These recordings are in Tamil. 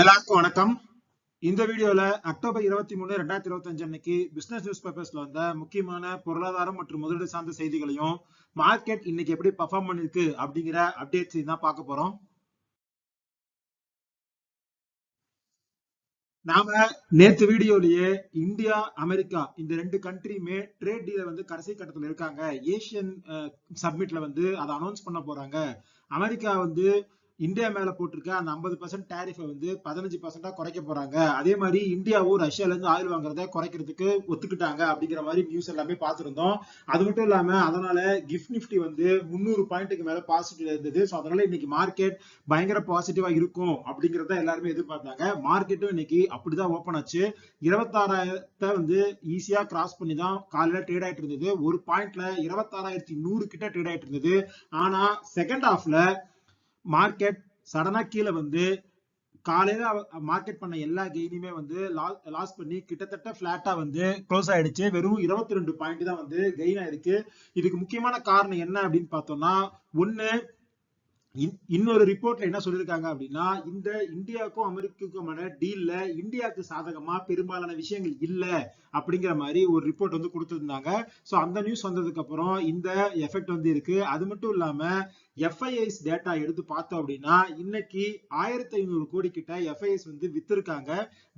எல்லாருக்கும் வணக்கம். இந்த வீடியோல அக்டோபர் இருபத்தி மூணு ரெண்டாயிரத்தி இருபத்தி அஞ்சு அன்னைக்கு பிசினஸ் நியூஸ் பேப்பர்ஸ்ல வந்த முக்கியமான பொருளாதாரம் மற்றும் முதலீடு சார்ந்த செய்திகளையும் மார்க்கெட் இன்னைக்கு எப்படி பர்ஃபார்ம் பண்ணிருக்கு அப்படிங்கிற அப்டேட்ஸ் தான் பார்க்க போறோம். நாம நேத்து வீடியோலயே இந்தியா அமெரிக்கா இந்த ரெண்டு கண்ட்ரியுமே ட்ரேட் டீல வந்து கடைசி கட்டத்துல இருக்காங்க. ஏசியன் சப்மிட்ல வந்து அதை அனௌன்ஸ் பண்ண போறாங்க. அமெரிக்கா வந்து இந்தியா மேல போட்டிருக்க அந்த ஐம்பது பர்சன்ட் டேரிஃபை வந்து பதினஞ்சு பர்சன்டா குறைக்க போறாங்க. அதே மாதிரி இந்தியாவும் ரஷ்யால இருந்து ஆயில் வாங்குறத குறைக்கிறதுக்கு ஒத்துக்கிட்டாங்க அப்படிங்கிற மாதிரி நியூஸ் எல்லாமே பார்த்திருந்தோம். அது மட்டும் இல்லாம அதனால கிஃப்ட் நிஃப்டி வந்து முந்நூறு பாயிண்ட்டுக்கு மேல பாசிட்டிவ் இருந்தது. ஸோ அதனால இன்னைக்கு மார்க்கெட் பயங்கர பாசிட்டிவா இருக்கும் அப்படிங்கிறத எல்லாருமே எதிர்பார்த்தாங்க. மார்க்கெட்டும் இன்னைக்கு அப்படிதான் ஓப்பன் ஆச்சு. இருபத்தாறாயிரத்தை வந்து ஈஸியா கிராஸ் பண்ணி தான் காலையில ட்ரேட் ஆயிட்டு இருந்தது. ஒரு பாயிண்ட்ல இருபத்தாறாயிரத்தி நூறு கிட்ட ட்ரேட் ஆயிட்டு இருந்தது. ஆனா செகண்ட் ஹாஃப்ல மார்க்கெட் சடனா கீழே வந்து காலையில மார்க்கெட் பண்ண எல்லா கெயினுமே வந்து லாஸ் பண்ணி கிட்டத்தட்ட பிளாட்டா வந்து க்ளோஸ் ஆயிடுச்சு. வெறும் இருபத்தி ரெண்டு பாயிண்ட் தான் வந்து கெயின் ஆயிருக்கு. இதுக்கு முக்கியமான காரணம் என்ன அப்படின்னு பார்த்தோம்னா ஒண்ணு இன்னொரு ரிப்போர்ட்ல என்ன சொல்லியிருக்காங்க அப்படின்னா இந்த இந்தியாவுக்கும் அமெரிக்காவுக்குமான டீல்ல இந்தியாவுக்கு சாதகமா பெரும்பாலான விஷயங்கள் இல்ல அப்படிங்கிற மாதிரி ஒரு ரிப்போர்ட் வந்து கொடுத்துருந்தாங்க. ஸோ அந்த நியூஸ் வந்ததுக்கு அப்புறம் இந்த எஃபெக்ட் வந்து இருக்கு. அது மட்டும் இல்லாம எஃப்ஐஎஸ் டேட்டா எடுத்து பார்த்தோம் அப்படின்னா இன்னைக்கு ஆயிரத்தி ஐநூறு கோடி கிட்ட எஃப்ஐஎஸ் வந்து வித்திருக்காங்க.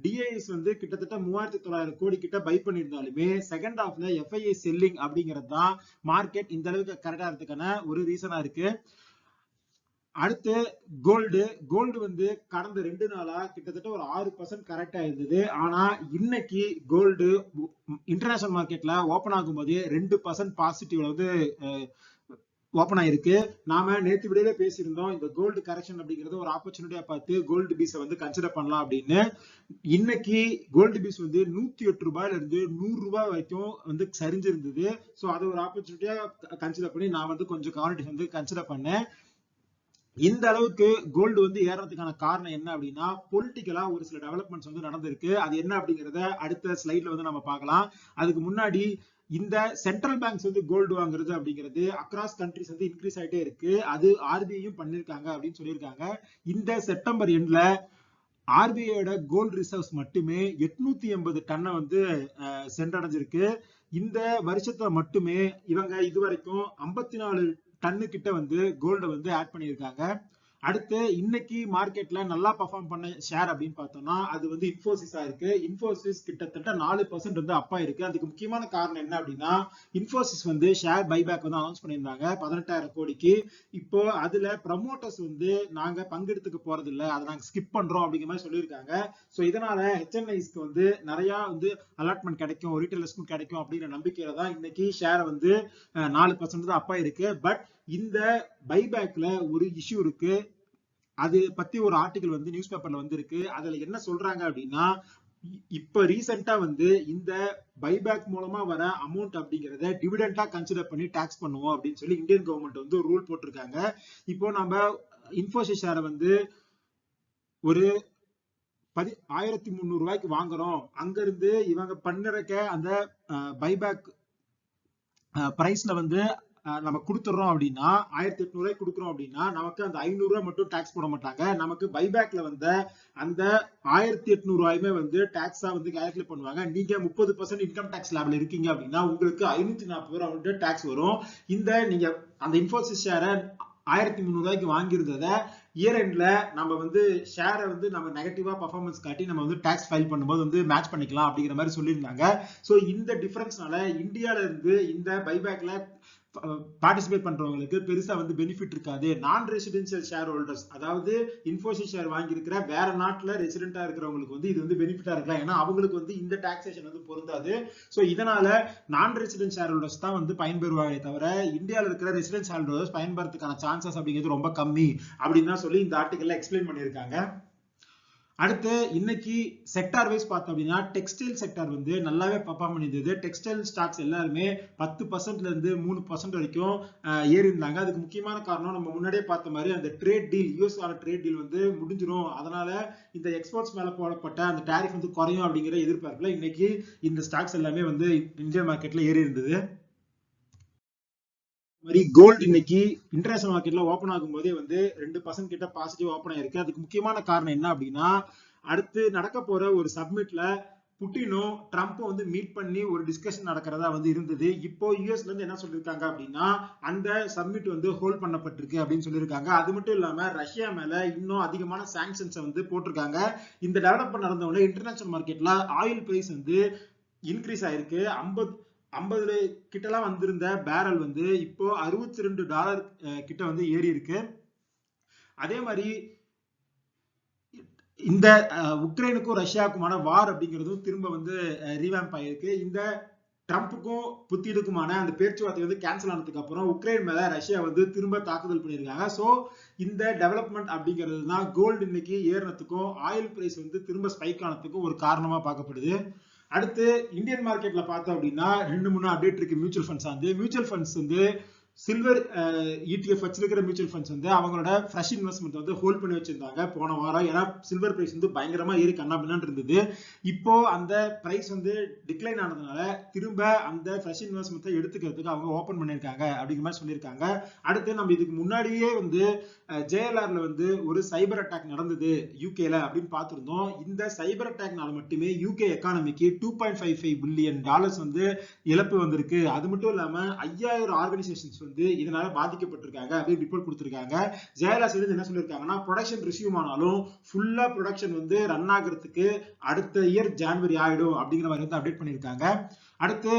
டிஐஎஸ் வந்து கிட்டத்தட்ட மூவாயிரத்தி தொள்ளாயிரம் கோடி கிட்ட பை பண்ணியிருந்தாலுமே செகண்ட் ஹாஃப்ல எஃப்ஐஎஸ் செல்லிங் அப்படிங்கிறது தான் மார்க்கெட் இந்த அளவுக்கு கரெக்டா இருக்கிறதுக்கான ஒரு ரீசனா இருக்கு. அடுத்து கோல்டு கோல்டு வந்து கடந்த ரெண்டு நாளா கிட்டத்தட்ட ஒரு ஆறு பர்சன்ட் கரெக்டா இருந்தது ஆனா இன்னைக்கு கோல்டு இன்டர்நேஷனல் மார்க்கெட்ல ஓபன் ஆகும் போது ரெண்டு பர்சன்ட் பாசிட்டிவ்ல வந்து ஓப்பன் ஆயிருக்கு. நாம நேத்து விடையில பேசியிருந்தோம் இந்த கோல்டு கரெக்ஷன் அப்படிங்கறது ஒரு ஆப்பர்ச்சுனிட்டியா பார்த்து கோல்டு பீஸை வந்து கன்சிடர் பண்ணலாம் அப்படின்னு. இன்னைக்கு கோல்டு பீஸ் வந்து நூத்தி எட்டு ரூபாயில இருந்து நூறு ரூபாய் வரைக்கும் வந்து சரிஞ்சிருந்தது. ஸோ அதை ஒரு ஆப்பர்ச்சுனிட்டியா கன்சிடர் பண்ணி நான் வந்து கொஞ்சம் குவாலிட்டி வந்து கன்சிடர் பண்ணேன். இந்த அளவுக்கு கோல்டு வந்து ஏறதுக்கான காரணம் என்ன அப்படின்னா பொலிட்டிக்கலா ஒரு சில டெவலப்மெண்ட்ஸ் வந்து நடந்திருக்கு. அது என்ன அப்படிங்கறத அடுத்த ஸ்லைட்ல வந்து நம்ம பார்க்கலாம். அதுக்கு முன்னாடி இந்த சென்ட்ரல் பேங்க்ஸ் வந்து கோல்டு வாங்குறது அப்படிங்கிறது அக்ராஸ் கண்ட்ரிஸ் வந்து இன்க்ரீஸ் ஆகிட்டே இருக்கு. அது ஆர்பிஐயும் பண்ணிருக்காங்க அப்படின்னு சொல்லியிருக்காங்க. இந்த செப்டம்பர் எண்ட்ல ஆர்பிஐயோட கோல்டு ரிசர்வ்ஸ் மட்டுமே எட்நூத்தி எண்பது டன்னை வந்து சென்றடைஞ்சிருக்கு. இந்த வருஷத்துல மட்டுமே இவங்க இதுவரைக்கும் ஐம்பத்தி நாலு டன்னு கிட்ட வந்து கோல்டு வந்து ஆட் பண்ணியிருக்காங்க. அடுத்து இன்னைக்கு மார்க்கெட்ல நல்லா பர்ஃபார்ம் பண்ண ஷேர் அப்படின்னு பார்த்தோம்னா அது வந்து இன்ஃபோசிஸா இருக்கு. இன்ஃபோசிஸ் கிட்டத்தட்ட நாலு பர்சன்ட் வந்து அப்பா இருக்கு அதுக்கு முக்கியமான காரணம் என்ன அப்படின்னா இன்ஃபோசிஸ் வந்து ஷேர் பைபேக் வந்து அனௌன்ஸ் பண்ணியிருந்தாங்க. பதினெட்டாயிரம் கோடிக்கு. இப்போ அதுல ப்ரமோட்டர்ஸ் வந்து நாங்க பங்கெடுத்துக்க போறது இல்ல அதை நாங்க ஸ்கிப் பண்றோம் அப்படிங்கிற மாதிரி சொல்லியிருக்காங்க. சோ இதனால ஹெச்என்ஐஸ்க்கு வந்து நிறைய வந்து அலாட்மெண்ட் கிடைக்கும் ரீட்டைலர்ஸ்க்கும் கிடைக்கும் அப்படிங்கிற நம்பிக்கையில தான் இன்னைக்கு ஷேர் வந்து நாலு பர்சன்ட் தான் அப்பா இருக்கு பட் இந்த பைபேக்ல ஒரு இஷ்யூ இருக்கு. அது பத்தி ஒரு ஆர்டிகல் வந்து நியூஸ் பேப்பர்ல வந்திருக்கு. அதுல என்ன சொல்றாங்க அப்படின்னா இப்ப ரீசெண்டா வந்து இந்த பைபேக் மூலமா வர அமௌண்ட் அப்படிங்கறத டிவிடெண்டா கன்சிடர் பண்ணி டாக்ஸ் பண்ணுவோம் அப்படின்னு சொல்லி இந்தியன் கவர்மெண்ட் வந்து ரூல் போட்டிருக்காங்க. இப்போ நம்ம இன்ஃபோசிஸ் ஷேரை வந்து ஒரு பதி ஆயிரத்தி முந்நூறு ரூபாய்க்கு வாங்குறோம். அங்க இருந்து இவங்க பண்ணிருக்க அந்த பைபேக் பிரைஸ்ல வந்து நம்ம கொடுத்துறோம் அப்படின்னா ஆயிரத்தி எட்நூறுவாய் கொடுக்குறோம் அப்படின்னா நமக்கு அந்த ஐநூறு ரூபாய் மட்டும் டாக்ஸ் போட மாட்டாங்க. நமக்கு பைபேக்ல வந்த அந்த ஆயிரத்தி எட்நூறுவாயுமே வந்து டாக்ஸா வந்து கால்குலேட் பண்ணுவாங்க. நீங்க முப்பது பர்சன்ட் இன்கம் டாக்ஸ் லேபில் இருக்கீங்க அப்படின்னா உங்களுக்கு ஐநூத்தி நாற்பது ரூபாய் வந்துட்டு டாக்ஸ் வரும். இந்த நீங்க அந்த இன்ஃபோசிஸ் ஷேரை ஆயிரத்தி முந்நூறுவாய்க்கு வாங்கியிருந்ததை இயர் எண்ட்ல நம்ம வந்து ஷேரை வந்து நம்ம நெகட்டிவா பர்ஃபார்மன்ஸ் காட்டி நம்ம வந்து டேக்ஸ் ஃபைல் பண்ணும்போது வந்து மேட்ச் பண்ணிக்கலாம் அப்படிங்கிற மாதிரி சொல்லியிருந்தாங்க. ஸோ இந்த டிஃபரன்ஸ்னால இந்தியால இருந்து இந்த பைபேக்ல பார்ட்டிசிபேட் பண்றவங்களுக்கு பெருசா வந்து பெனிஃபிட் இருக்காது. நான் ரெசிடென்சியல் ஷேர் ஹோல்டர்ஸ் அதாவது இன்ஃபோசிஸ் ஷேர் வாங்கியிருக்கிற வேற நாட்டுல ரெசிடென்டா இருக்கிறவங்களுக்கு வந்து இது வந்து பெனிஃபிட்டா இருக்கலாம். ஏன்னா அவங்களுக்கு வந்து இந்த டாக்ஸேஷன் வந்து பொருந்தாது. ஸோ இதனால நான் ரெசிடென்ட் ஷேர் ஹோல்டர்ஸ் தான் வந்து பயன்பெறுவாங்களே தவிர இந்தியாவில் இருக்கிற ரெசிடென்ட் ஷேர் ஹோல்டர்ஸ் பயன்படுறதுக்கான சான்சஸ் அப்படிங்கிறது ரொம்ப கம்மி அப்படின்னு தான் சொல்லி இந்த ஆர்டிகல்ல எக்ஸ்பிளைன் பண்ணியிருக்காங்க. அடுத்து இன்னைக்கு செக்டார் வைஸ் பார்த்தோம் அப்படின்னா டெக்ஸ்டைல் செக்டார் வந்து நல்லாவே பர்ஃபார்ம் பண்ணியிருந்தது. டெக்ஸ்டைல் ஸ்டாக்ஸ் எல்லாருமே பத்து பர்சன்ட்ல இருந்து மூணு பர்சன்ட் வரைக்கும் ஏறி இருந்தாங்க அதுக்கு முக்கியமான காரணம் நம்ம முன்னாடியே பார்த்த மாதிரி அந்த trade deal US trade deal வந்து முடிஞ்சிடும் அதனால இந்த எக்ஸ்போர்ட்ஸ் மேல போடப்பட்ட அந்த டேரிஃப் வந்து குறையும் அப்படிங்கிற எதிர்பார்ப்புல இன்னைக்கு இந்த ஸ்டாக்ஸ் எல்லாமே வந்து இந்தியன் மார்க்கெட்ல ஏறி இருந்தது மாதிரி கோல்டு இன்னைக்கு இன்டர்நேஷனல் மார்க்கெட்ல ஓப்பன் ஆகும் போதே வந்து ரெண்டு பர்சன்ட் கிட்ட பாசிட்டிவ் ஓப்பன் ஆயிருக்கு. அதுக்கு முக்கியமான காரணம் என்ன அப்படின்னா அடுத்து நடக்க போற ஒரு சப்மிட்ல புட்டினும் ட்ரம்ப்பும் வந்து மீட் பண்ணி ஒரு டிஸ்கஷன் நடக்கிறதா வந்து இருந்தது. இப்போ யூஎஸ்ல இருந்து என்ன சொல்லியிருக்காங்க அப்படின்னா அந்த சப்மிட் வந்து ஹோல்ட் பண்ணப்பட்டிருக்கு அப்படின்னு சொல்லியிருக்காங்க அது மட்டும் இல்லாம ரஷ்யா மேல இன்னும் அதிகமான சாங்ஷன்ஸை வந்து போட்டிருக்காங்க. இந்த டெவலப்மெண்ட் நடந்தவொடனே இன்டர்நேஷனல் மார்க்கெட்ல ஆயில் பிரைஸ் வந்து இன்க்ரீஸ் ஆயிருக்கு. ஐம்பது ஐம்பது கிட்டலாம் வந்திருந்த பேரல் வந்து இப்போ அறுபத்தி ரெண்டு டாலர் கிட்ட வந்து ஏறி இருக்கு அதே மாதிரி இந்த உக்ரைனுக்கும் ரஷ்யாவுக்குமான வார் அப்படிங்கிறதும் திரும்ப வந்து ரீவேம்ப் ஆகிருக்கு இந்த ட்ரம்ப்புக்கும் புத்தினுக்குமான அந்த பேச்சுவார்த்தை வந்து கேன்சல் ஆனதுக்கு அப்புறம் உக்ரைன் மேல ரஷ்யா வந்து திரும்ப தாக்குதல் பண்ணியிருக்காங்க. ஸோ இந்த டெவலப்மெண்ட் அப்படிங்கிறது தான் கோல்டு இன்னைக்கு ஏறினத்துக்கும் ஆயில் பிரைஸ் வந்து திரும்ப ஸ்பைக் ஆனதுக்கும் ஒரு காரணமா பார்க்கப்படுது. அடுத்து இந்தியன் மார்க்கெட்ல பார்த்தோம் அப்படின்னா ரெண்டு மூணு அப்டேட் இருக்கு. மியூச்சுவல் ஃபண்ட்ஸ் வந்து மியூச்சுவல் ஃபண்ட்ஸ் வந்து சில்வர் இடிஎஃப் uh, வச்சிருக்கிற மியூச்சுவல் ஃபண்ட்ஸ் வந்து அவங்களோட ஃப்ரெஷ் இன்வெஸ்ட்மெண்ட் வந்து ஹோல்ட் பண்ணி வச்சிருந்தாங்க போன வாரம். ஏன்னா சில்வர் பிரைஸ் வந்து பயங்கரமா ஏறி கண்ணாபின்னு இருந்தது. இப்போ அந்த பிரைஸ் வந்து டிக்ளைன் ஆனதுனால திரும்ப அந்த ஃப்ரெஷ் இன்வெஸ்ட்மெண்ட்டை எடுத்துக்கிறதுக்கு அவங்க ஓப்பன் பண்ணியிருக்காங்க அப்படிங்கிற மாதிரி சொல்லியிருக்காங்க. அடுத்து நம்ம இதுக்கு முன்னாடியே வந்து uh, ஜேஎல்ஆர்ல வந்து ஒரு சைபர் அட்டாக் நடந்தது யூகேல அப்படின்னு பார்த்திருந்தோம். இந்த சைபர் அட்டாக்னால மட்டுமே UK எக்கானமிக்கு two point five five billion dollars வந்து இழப்பு வந்திருக்கு. அது மட்டும் இல்லாம ஐயாயிரம் ஆர்கனைசேஷன்ஸ் வந்து இதனால பாதிக்கப்பட்டிருக்காங்க அப்படின்னு ரிப்போர்ட் கொடுத்துருக்காங்க. ஜெயலலிதா சைடு என்ன சொல்லியிருக்காங்கன்னா ப்ரொடக்ஷன் ரிசியூம் ஆனாலும் ஃபுல்லா ப்ரொடக்ஷன் வந்து ரன் ஆகுறதுக்கு அடுத்த இயர் ஜான்வரி ஆயிடும் அப்படிங்கிற மாதிரி வந்து அப்டேட் பண்ணியிருக்காங்க. அடுத்து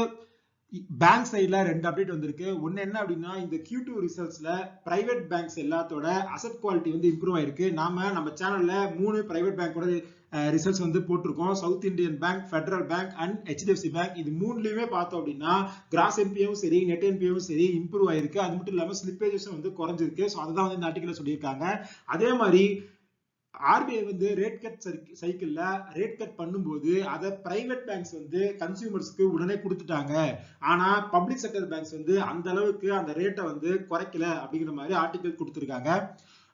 பேங்க் சைடில் ரெண்டு அப்டேட் வந்திருக்கு. ஒன்று என்ன அப்படின்னா இந்த கியூ டூ ரிசல்ட்ஸில் ப்ரைவேட் பேங்க்ஸ் எல்லாத்தோட அசட் குவாலிட்டி வந்து இம்ப்ரூவ் ஆயிருக்கு. நாம நம்ம சேனலில் மூணு ப்ரைவேட் பேங்க்கோட ரிசல்ட்ஸ் வந்து போட்டிருக்கோம். South Indian bank federal bank and HDFC bank இது மூணுலையுமே பார்த்தோம் அப்படின்னா கிராஸ் என்பியும் சரி நெட் என்பியும் சரி இம்ப்ரூவ் ஆயிருக்கு. அது மட்டும் இல்லாமல் ஸ்லிப்பேஜஸும் வந்து குறைஞ்சிருக்கு. ஸோ அதுதான் வந்து இந்த ஆர்டிக்கல சொல்லியிருக்காங்க. அதே மாதிரி ஆர்பிஐ வந்து ரேட் கட் சைக்கிள்ல ரேட் கட் பண்ணும்போது அதை பிரைவேட் பேங்க்ஸ் வந்து கன்சியூமர்ஸ்க்கு உடனே கொடுத்துட்டாங்க. ஆனா பப்ளிக் செக்டர் பேங்க்ஸ் வந்து அந்த அளவுக்கு அந்த ரேட்டை வந்து குறைக்கல அப்படிங்கிற மாதிரி ஆர்டிகல் கொடுத்துருக்காங்க.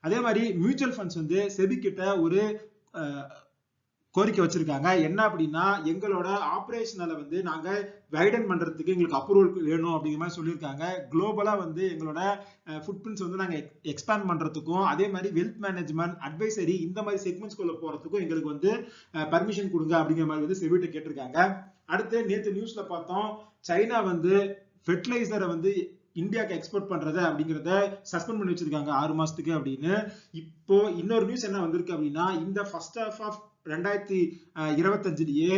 அதே மாதிரி மியூச்சுவல் ஃபண்ட்ஸ் வந்து செபி கிட்ட ஒரு கோரிக்கை வச்சிருக்காங்க. என்ன அப்படின்னா எங்களோட ஆப்ரேஷனில் வந்து நாங்க வைடன் பண்றதுக்கு எங்களுக்கு அப்ரூவல் வேணும் அப்படிங்கிற மாதிரி சொல்லியிருக்காங்க. குளோபலா வந்து எங்களோட ஃபுட் பிரிண்ட்ஸ் வந்து நாங்க எக்ஸ்பேண்ட் பண்றதுக்கும் அதே மாதிரி வெல்த் மேனேஜ்மெண்ட் அட்வைசரி இந்த மாதிரி செக்மெண்ட்ஸ்குள்ள போறதுக்கும் எங்களுக்கு வந்து பர்மிஷன் கொடுங்க அப்படிங்கிற மாதிரி வந்து செவிட்ட கேட்டிருக்காங்க. அடுத்து நேற்று நியூஸ்ல பார்த்தோம் சைனா வந்து ஃபெர்டிலைசரை வந்து இந்தியாவுக்கு எக்ஸ்போர்ட் பண்ணுறது அப்படிங்கிறத சஸ்பெண்ட் பண்ணி வச்சிருக்காங்க ஆறு மாசத்துக்கு அப்படின்னு. இப்போ இன்னொரு நியூஸ் என்ன வந்திருக்கு அப்படின்னா இந்த ஃபர்ஸ்ட் ஹாஃப் ஆஃப் ரெண்டாயிரத்தி இருபத்தஞ்சுலயே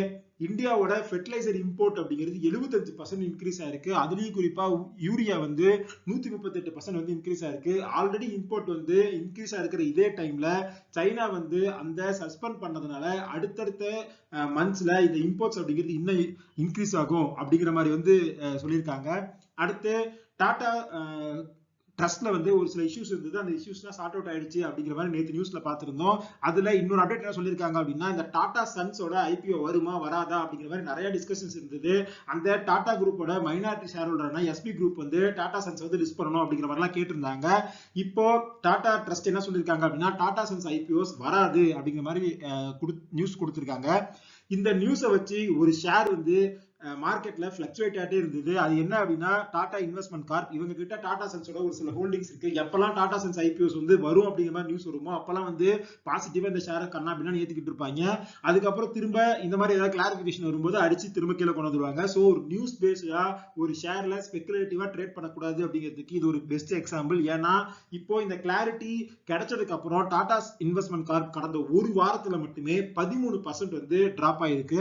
இந்தியாவோட ஃபெர்டிலைசர் இம்போர்ட் அப்படிங்கிறது எழுபத்தஞ்சு பர்சன்ட் இன்க்ரீஸ் ஆயிருக்கு. அதுலயும் குறிப்பா யூரியா வந்து நூத்தி முப்பத்தி எட்டு பர்சன்ட் வந்து இன்க்ரீஸ் ஆயிருக்கு. ஆல்ரெடி இம்போர்ட் வந்து இன்க்ரீஸ் ஆயிருக்கிற இதே டைம்ல சைனா வந்து அந்த சஸ்பெண்ட் பண்ணதுனால அடுத்தடுத்த மந்த்ஸ்ல இந்த இம்போர்ட்ஸ் அப்படிங்கிறது இன்னும் இன்க்ரீஸ் ஆகும் அப்படிங்கிற மாதிரி வந்து சொல்லியிருக்காங்க. அடுத்து டாடா ட்ரஸ்ட்ல வந்து ஒரு சில இஷ்யூஸ் இருந்தது. அந்த இஷ்யூஸ்லாம் சார்ட் அவுட் ஆயிடுச்சு அப்படிங்கிற மாதிரி நேற்று நியூஸ்ல பார்த்துருந்தோம். அதுல இன்னொரு அப்டேட் என்ன சொல்லியிருக்காங்க அப்படின்னா இந்த டாடா சன்ஸோட ஐபிஓ வருமா வராதா அப்படிங்கிற மாதிரி நிறைய டிஸ்கஷன்ஸ் இருந்தது. அந்த டாடா குரூப்போட மைனாரிட்டி ஷேர் ஹோல்டர்னா எஸ்பி குரூப் வந்து டாடா சன்ஸ் வந்து லிஸ்ட் பண்ணணும் அப்படிங்கிற மாதிரிலாம் கேட்டிருந்தாங்க. இப்போ டாடா ட்ரஸ்ட் என்ன சொல்லியிருக்காங்க அப்படின்னா டாடா சன்ஸ் ஐபிஓஸ் வராது அப்படிங்கிற மாதிரி நியூஸ் கொடுத்துருக்காங்க. இந்த நியூஸை வச்சு ஒரு ஷேர் வந்து மார்க்கெட்ல பிளக்சுவேட் ஆகிட்டே இருந்தது. அது என்ன அப்படின்னா டாடா இன்வெஸ்ட்மெண்ட் கார்ப் இவங்க கிட்ட டாடா சன்ஸோட ஒரு சில ஹோல்டிங்ஸ் இருக்கு. எப்பெல்லாம் டாடா சன்ஸ் ஐபிஓஸ் வந்து வரும் அப்படிங்கிற மாதிரி நியூஸ் வருமோ அப்பெல்லாம் வந்து பாசிட்டிவா இந்த ஷேரை கண்ணா அப்படின்னா ஏத்துக்கிட்டு இருப்பாங்க. அதுக்கப்புறம் திரும்ப இந்த மாதிரி ஏதாவது கிளாரிபிகேஷன் வரும்போது அடிச்சு திரும்ப கீழே கொண்டு வருவாங்க ஸோ ஒரு நியூஸ் பேஸ்டா ஒரு ஷேர்ல ஸ்பெகுலேட்டிவா ட்ரேட் பண்ணக்கூடாது அப்படிங்கிறதுக்கு இது ஒரு பெஸ்ட் எக்ஸாம்பிள் ஏன்னா இப்போ இந்த கிளாரிட்டி கிடைச்சதுக்கு அப்புறம் டாடா இன்வெஸ்ட்மெண்ட் கார்ப் கடந்த ஒரு வாரத்துல மட்டுமே பதிமூணு பர்சன்ட் வந்து டிராப் ஆயிருக்கு.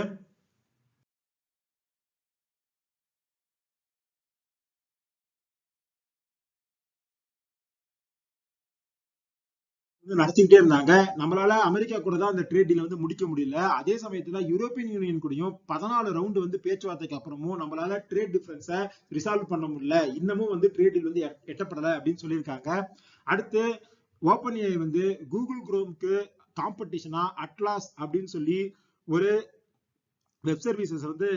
நடத்திக்கிட்டே இருந்தாங்க. நம்மளால அமெரிக்கா கூட தான் அந்த ட்ரேட் டீல் வந்து முடிக்க முடியல. அதே சமயத்துல யூரோப்பியன் யூனியன் கூடயும் பதினாலு ரவுண்டு வந்து பேச்சுவார்த்தைக்கு அப்புறமும் நம்மளால ட்ரேட் டிஃபரன்ஸை ரிசால்வ் பண்ண முடியல. இன்னமும் வந்து ட்ரேட் டீல் வந்து எட்டப்படல அப்படின்னு சொல்லியிருக்காங்க. அடுத்து ஓப்பன் ஏஐ வந்து கூகுள் குரோம்க்கு காம்படிஷனா அட்லாஸ் அப்படின்னு சொல்லி ஒரு வெப் சர்வீசஸ் வந்து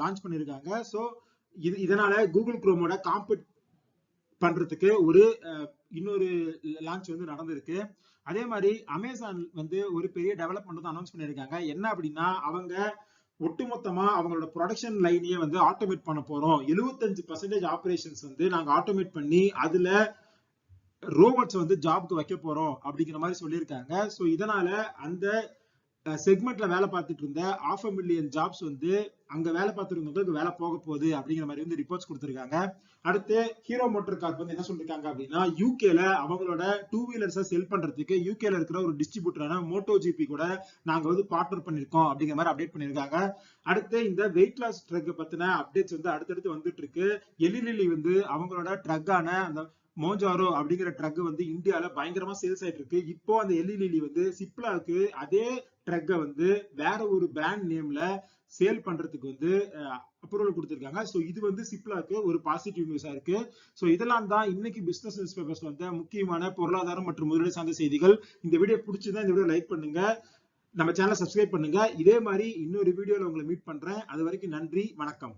லான்ச் பண்ணியிருக்காங்க. ஸோ இது இதனால கூகுள் குரோமோட காம்பட் பண்றதுக்கு ஒரு இன்னொரு லான்ச் வந்து நடந்திருக்கு. அதே மாதிரி அமேசான் வந்து ஒரு பெரிய டெவலப்மெண்ட் வந்து அனௌன்ஸ் பண்ணியிருக்காங்க. என்ன அப்படின்னா அவங்க ஒட்டுமொத்தமா அவங்களோட ப்ரொடக்ஷன் லைனையே வந்து ஆட்டோமேட் பண்ண போறோம். எழுபத்தஞ்சு பர்சன்டேஜ் ஆப்ரேஷன்ஸ் வந்து நாங்க ஆட்டோமேட் பண்ணி அதுல ரோபோட்ஸ் வந்து ஜாப்க்கு வைக்க போறோம் அப்படிங்கிற மாதிரி சொல்லியிருக்காங்க. ஸோ இதனால அந்த செக்மெண்ட்ல வேலை பார்த்துட்டு இருந்த ஆஃப் மில்லியன் ஜாப்ஸ் வந்து அங்க வேலை பார்த்துருந்தவங்களுக்கு வேலை போக போகுது அப்படிங்கிற மாதிரி வந்து ரிப்போர்ட்ஸ் கொடுத்துருக்காங்க. அடுத்து ஹீரோ மோட்டர் கார்ப் வந்து என்ன சொல்லிருக்காங்க அப்படின்னா யூகேல அவங்களோட டூ வீலர்ஸை செல் பண்றதுக்கு யூகேல இருக்கிற ஒரு டிஸ்ட்ரிபியூட்டரான மோட்டோ ஜிபி கூட நாங்க வந்து பார்ட்னர் பண்ணிருக்கோம் அப்படிங்கிற மாதிரி அப்டேட் பண்ணிருக்காங்க. அடுத்து இந்த வெயிட் லாஸ் ட்ரக் பத்தின அப்டேட்ஸ் வந்து அடுத்தடுத்து வந்துட்டு இருக்கு. எலிலிலி வந்து அவங்களோட ட்ரக்கான அந்த மோஜாரோ அப்படிங்கிற ட்ரக் வந்து இந்தியால பயங்கரமா சேல்ஸ் ஆயிட்டு இருக்கு இப்போ அந்த எல்இலிலி வந்து சிப்லாக்கு அதே ட்ரக்கை வந்து வேற ஒரு பிராண்ட் நேம்ல சேல் பண்றதுக்கு வந்து அப்ரூவல் கொடுத்திருக்காங்க. ஸோ இது வந்து சிப்லாக்கு ஒரு பாசிட்டிவ் நியூஸா இருக்கு. ஸோ இதெல்லாம் தான் இன்னைக்கு பிசினஸ் நியூஸ் பேப்பர்ஸ் வந்த முக்கியமான பொருளாதாரம் மற்றும் முதலீடு சார்ந்த செய்திகள். இந்த வீடியோ பிடிச்சிருந்தா இந்த வீடியோ லைக் பண்ணுங்க. நம்ம சேனலை சப்ஸ்கிரைப் பண்ணுங்க. இதே மாதிரி இன்னொரு வீடியோல உங்களை மீட் பண்றேன். அது வரைக்கும் நன்றி. வணக்கம்.